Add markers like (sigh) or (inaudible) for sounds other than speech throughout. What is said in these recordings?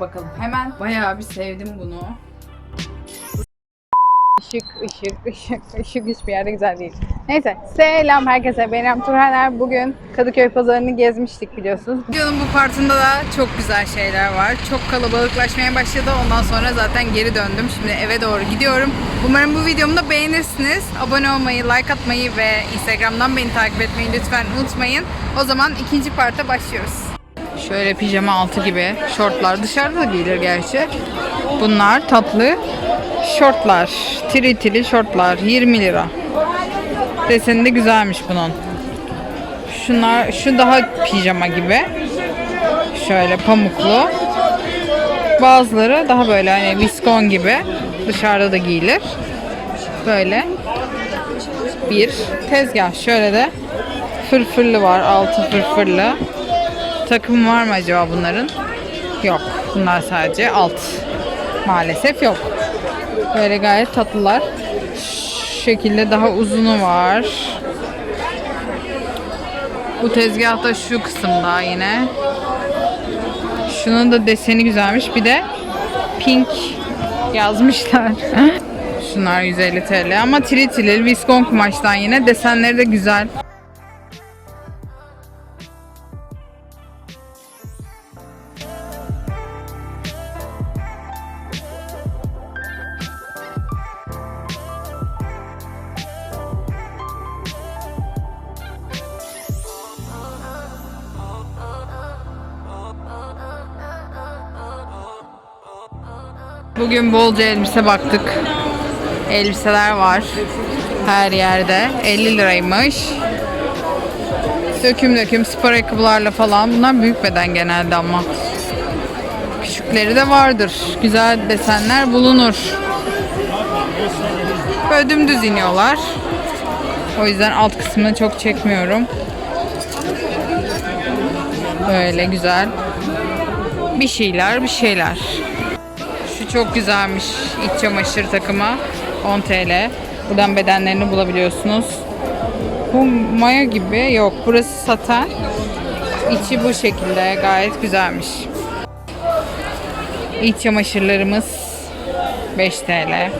bakalım. Hemen bayağı bir sevdim bunu. Işık, ışık, ışık, ışık hiçbir yerde güzel değil. Neyse, selam herkese. Benim Turhaner. Bugün Kadıköy pazarını gezmiştik biliyorsunuz. Videonun bu partında da çok güzel şeyler var. Çok kalabalıklaşmaya başladı. Ondan sonra zaten geri döndüm. Şimdi eve doğru gidiyorum. Umarım bu videomu da beğenirsiniz. Abone olmayı, like atmayı ve Instagram'dan beni takip etmeyi lütfen unutmayın. O zaman ikinci parta başlıyoruz. Şöyle pijama altı gibi şortlar. Dışarıda da giyilir gerçi. Bunlar tatlı şortlar. Tiri tiri şortlar. 20 lira. Deseni de güzelmiş bunun. Şunlar, şu daha pijama gibi. Şöyle pamuklu. Bazıları daha böyle hani viskon gibi. Dışarıda da giyilir. Böyle. Bir tezgah. Şöyle de fırfırlı var. Altı fırfırlı. Takım var mı acaba bunların? Yok. Bunlar sadece alt. Maalesef yok. Böyle gayet tatlılar. Şu şekilde daha uzunu var. Bu tezgahta şu kısımda yine. Şunun da deseni güzelmiş. Bir de pink yazmışlar. (laughs) Şunlar 150 TL ama tritili viskon kumaştan yine desenleri de güzel. Bugün bolca elbise baktık. Elbiseler var her yerde. 50 liraymış. Döküm döküm spor ayakkabılarla falan. Bunlar büyük beden genelde ama. Küçükleri de vardır. Güzel desenler bulunur. Böyle dümdüz iniyorlar. O yüzden alt kısmını çok çekmiyorum. Böyle güzel. Bir şeyler bir şeyler. Çok güzelmiş iç çamaşır takımı. 10 TL. Buradan bedenlerini bulabiliyorsunuz. Bu maya gibi yok. Burası saten. İçi bu şekilde gayet güzelmiş. İç çamaşırlarımız 5 TL.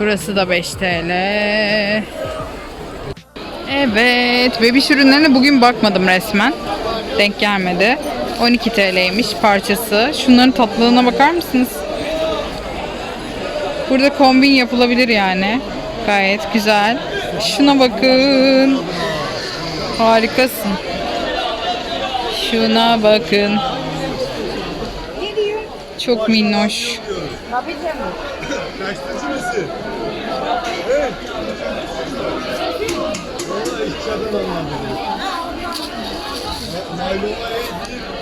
Burası da 5 TL. Evet, bebiş ürünlerine bugün bakmadım resmen. Denk gelmedi. 12 TL'ymiş parçası. Şunların tatlılığına bakar mısınız? Burada kombin yapılabilir yani. Gayet güzel. Şuna bakın. Harikasın. Şuna bakın. Çok minnoş. Evet. Valla içeriden anladım.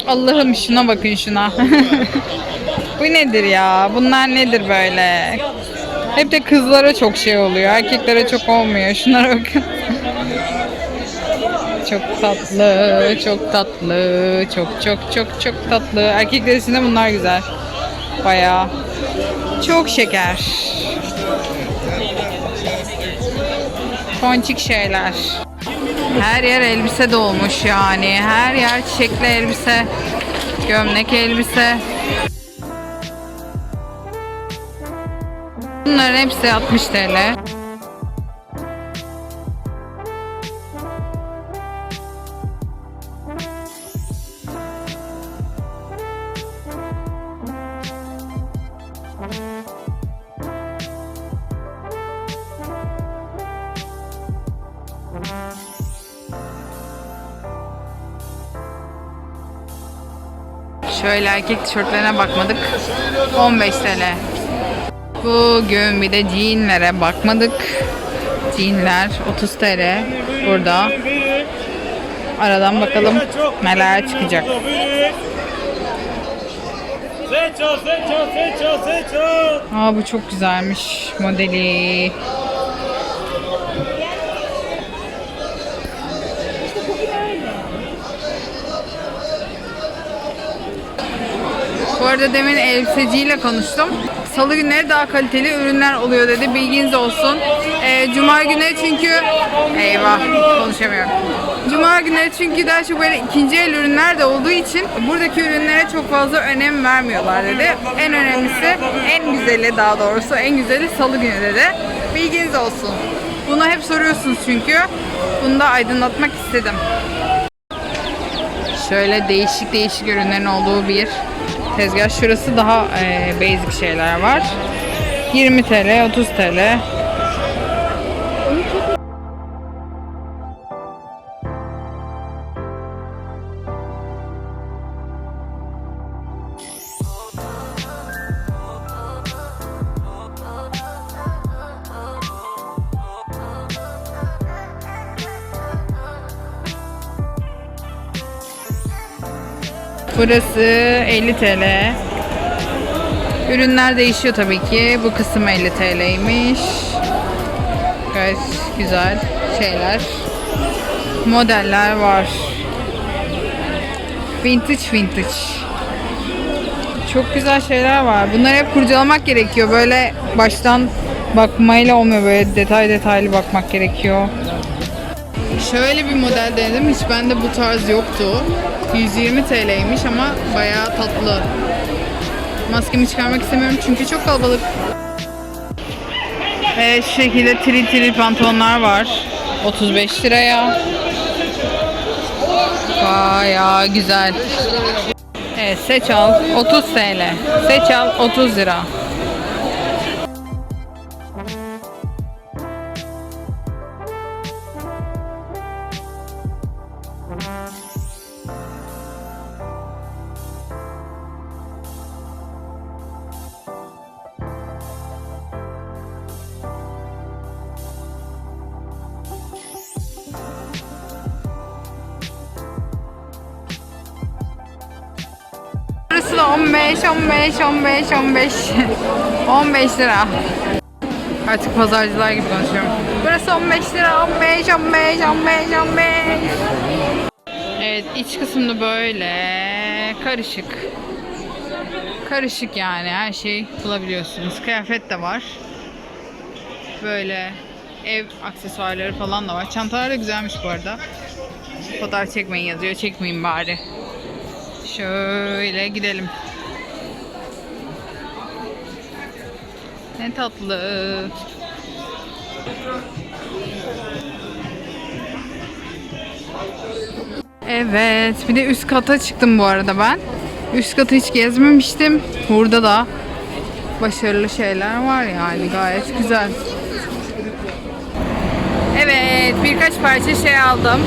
Allah'ım şuna bakın şuna. (laughs) Bu nedir ya? Bunlar nedir böyle? Hep de kızlara çok şey oluyor. Erkeklere çok olmuyor. Şunlara bakın. (laughs) çok tatlı, çok tatlı, çok çok çok çok tatlı. Erkekler için de bunlar güzel. Bayağı. Çok şeker. Ponçik şeyler. Her yer elbise dolmuş yani. Her yer çiçekli elbise. Gömlek elbise. Bunların hepsi 60 TL. Şöyle erkek tişörtlerine bakmadık. 15 TL. Bugün bir de jeanlere bakmadık. Jeanler 30 TL burada. Aradan bakalım neler çıkacak. Aa bu çok güzelmiş modeli. Arada demin elbiseciyle konuştum. Salı günleri daha kaliteli ürünler oluyor dedi. Bilginiz olsun. Ee, Cuma günleri çünkü... Eyvah konuşamıyorum. Cuma günleri çünkü daha çok böyle ikinci el ürünler de olduğu için buradaki ürünlere çok fazla önem vermiyorlar dedi. En önemlisi, en güzeli daha doğrusu en güzeli salı günü dedi. Bilginiz olsun. Bunu hep soruyorsunuz çünkü. Bunu da aydınlatmak istedim. Şöyle değişik değişik ürünlerin olduğu bir tezgah. Şurası daha e, basic şeyler var. 20 TL, 30 TL. Burası 50 TL. Ürünler değişiyor tabii ki. Bu kısım 50 TL'ymiş. Gayet güzel şeyler. Modeller var. Vintage vintage. Çok güzel şeyler var. Bunları hep kurcalamak gerekiyor. Böyle baştan bakmayla olmuyor. Böyle detay detaylı bakmak gerekiyor. Şöyle bir model denedim. Hiç bende bu tarz yoktu. 120 TL'ymiş ama bayağı tatlı. Maskemi çıkarmak istemiyorum çünkü çok kalabalık. Evet şu şekilde tril tril pantolonlar var. 35 liraya. Bayağı güzel. Evet seç al 30 TL. Seç al 30 lira. 15, 15, 15, 15. 15 lira. Artık pazarcılar gibi konuşuyorum. Burası 15 lira, 15, 15, 15, 15. Evet, iç kısımda böyle karışık. Karışık yani her şey bulabiliyorsunuz. Kıyafet de var. Böyle ev aksesuarları falan da var. Çantalar da güzelmiş bu arada. Fotoğraf çekmeyin yazıyor. Çekmeyin bari. Şöyle gidelim. Ne tatlı. Evet, bir de üst kata çıktım bu arada ben. Üst katı hiç gezmemiştim. Burada da başarılı şeyler var yani gayet güzel. Evet, birkaç parça şey aldım.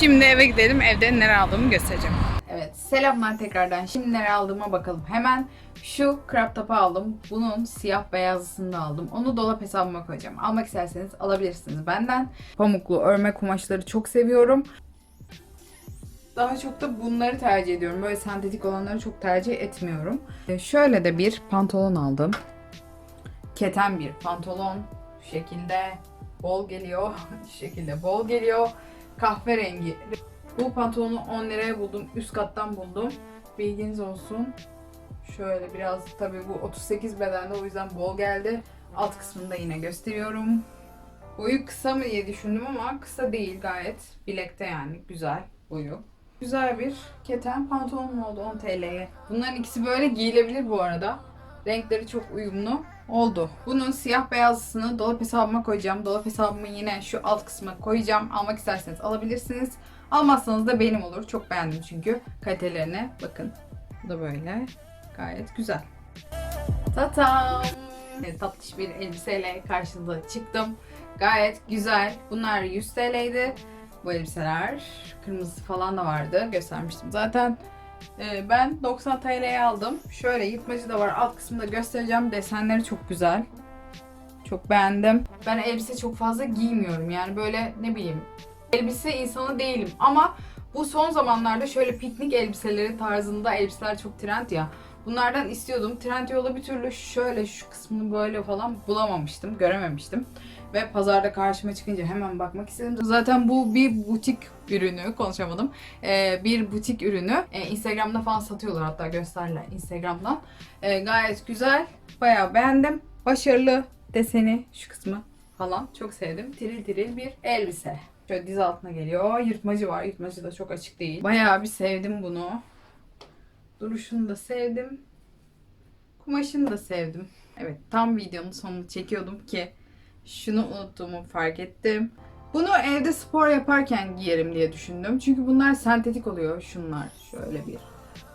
Şimdi eve gidelim. Evde neler aldığımı göstereceğim. Evet. Selamlar tekrardan. Şimdi neler aldığıma bakalım. Hemen şu crop top'u aldım. Bunun siyah beyazlısını da aldım. Onu dolap hesabıma koyacağım. Almak isterseniz alabilirsiniz benden. Pamuklu örme kumaşları çok seviyorum. Daha çok da bunları tercih ediyorum. Böyle sentetik olanları çok tercih etmiyorum. Ee, Şöyle de bir pantolon aldım. Keten bir pantolon. Şu şekilde bol geliyor. (laughs) Şu şekilde bol geliyor. Kahverengi. Bu pantolonu 10 liraya buldum. Üst kattan buldum. Bilginiz olsun. Şöyle biraz tabii bu 38 bedende o yüzden bol geldi. Alt kısmını da yine gösteriyorum. Boyu kısa mı diye düşündüm ama kısa değil gayet. Bilekte yani güzel boyu. Güzel bir keten pantolon oldu 10 TL'ye. Bunların ikisi böyle giyilebilir bu arada. Renkleri çok uyumlu oldu. Bunun siyah beyazlısını dolap hesabıma koyacağım. Dolap hesabımı yine şu alt kısma koyacağım. Almak isterseniz alabilirsiniz. Almazsanız da benim olur. Çok beğendim çünkü kalitelerine. Bakın. Bu da böyle. Gayet güzel. Tatam. Evet, tatlış bir elbiseyle karşınıza çıktım. Gayet güzel. Bunlar 100 TL'ydi. Bu elbiseler. Kırmızı falan da vardı. Göstermiştim zaten. Ee, ben 90 TL'ye aldım. Şöyle yırtmacı da var. Alt kısmında göstereceğim. Desenleri çok güzel. Çok beğendim. Ben elbise çok fazla giymiyorum. Yani böyle ne bileyim. Elbise insanı değilim. Ama bu son zamanlarda şöyle piknik elbiseleri tarzında elbiseler çok trend ya. Bunlardan istiyordum. Trendyol'da bir türlü şöyle şu kısmını böyle falan bulamamıştım. Görememiştim. Ve pazarda karşıma çıkınca hemen bakmak istedim. Zaten bu bir butik ürünü, konuşamadım. Ee, bir butik ürünü. Ee, Instagram'da falan satıyorlar hatta gösterler Instagram'dan. Ee, gayet güzel. Bayağı beğendim. Başarılı deseni şu kısmı falan çok sevdim. Tiril tiril bir elbise. Şöyle diz altına geliyor. Yırtmacı var. Yırtmacı da çok açık değil. Bayağı bir sevdim bunu. Duruşunu da sevdim. Kumaşını da sevdim. Evet tam videonun sonunu çekiyordum ki şunu unuttuğumu fark ettim. Bunu evde spor yaparken giyerim diye düşündüm. Çünkü bunlar sentetik oluyor. Şunlar şöyle bir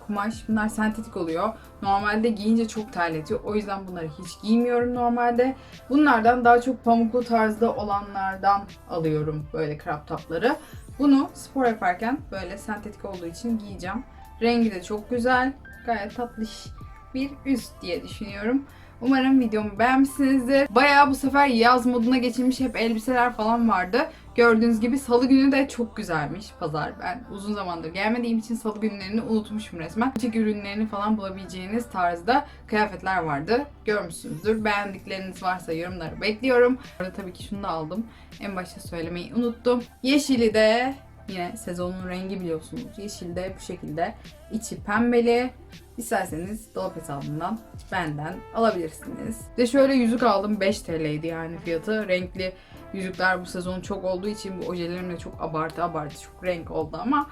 kumaş. Bunlar sentetik oluyor. Normalde giyince çok terletiyor. O yüzden bunları hiç giymiyorum normalde. Bunlardan daha çok pamuklu tarzda olanlardan alıyorum böyle crop topları. Bunu spor yaparken böyle sentetik olduğu için giyeceğim. Rengi de çok güzel. Gayet tatlış bir üst diye düşünüyorum. Umarım videomu beğenmişsinizdir. Bayağı bu sefer yaz moduna geçilmiş hep elbiseler falan vardı. Gördüğünüz gibi salı günü de çok güzelmiş pazar. Ben uzun zamandır gelmediğim için salı günlerini unutmuşum resmen. Butik ürünlerini falan bulabileceğiniz tarzda kıyafetler vardı. Görmüşsünüzdür. Beğendikleriniz varsa yorumları bekliyorum. Orada tabii ki şunu da aldım. En başta söylemeyi unuttum. Yeşili de yine sezonun rengi biliyorsunuz. Yeşil de bu şekilde. İçi pembeli. İsterseniz dolap hesabından benden alabilirsiniz. Bir de şöyle yüzük aldım 5 TL'ydi yani fiyatı. Renkli yüzükler bu sezon çok olduğu için bu ojelerim de çok abartı abartı çok renk oldu ama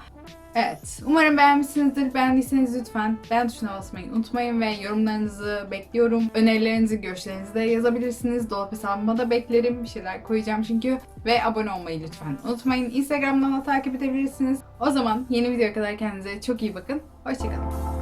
Evet. Umarım beğenmişsinizdir. Beğendiyseniz lütfen beğen tuşuna basmayı unutmayın ve yorumlarınızı bekliyorum. Önerilerinizi, görüşlerinizi de yazabilirsiniz. Dolap hesabıma da beklerim. Bir şeyler koyacağım çünkü. Ve abone olmayı lütfen unutmayın. Instagram'dan da takip edebilirsiniz. O zaman yeni videoya kadar kendinize çok iyi bakın. Hoşçakalın.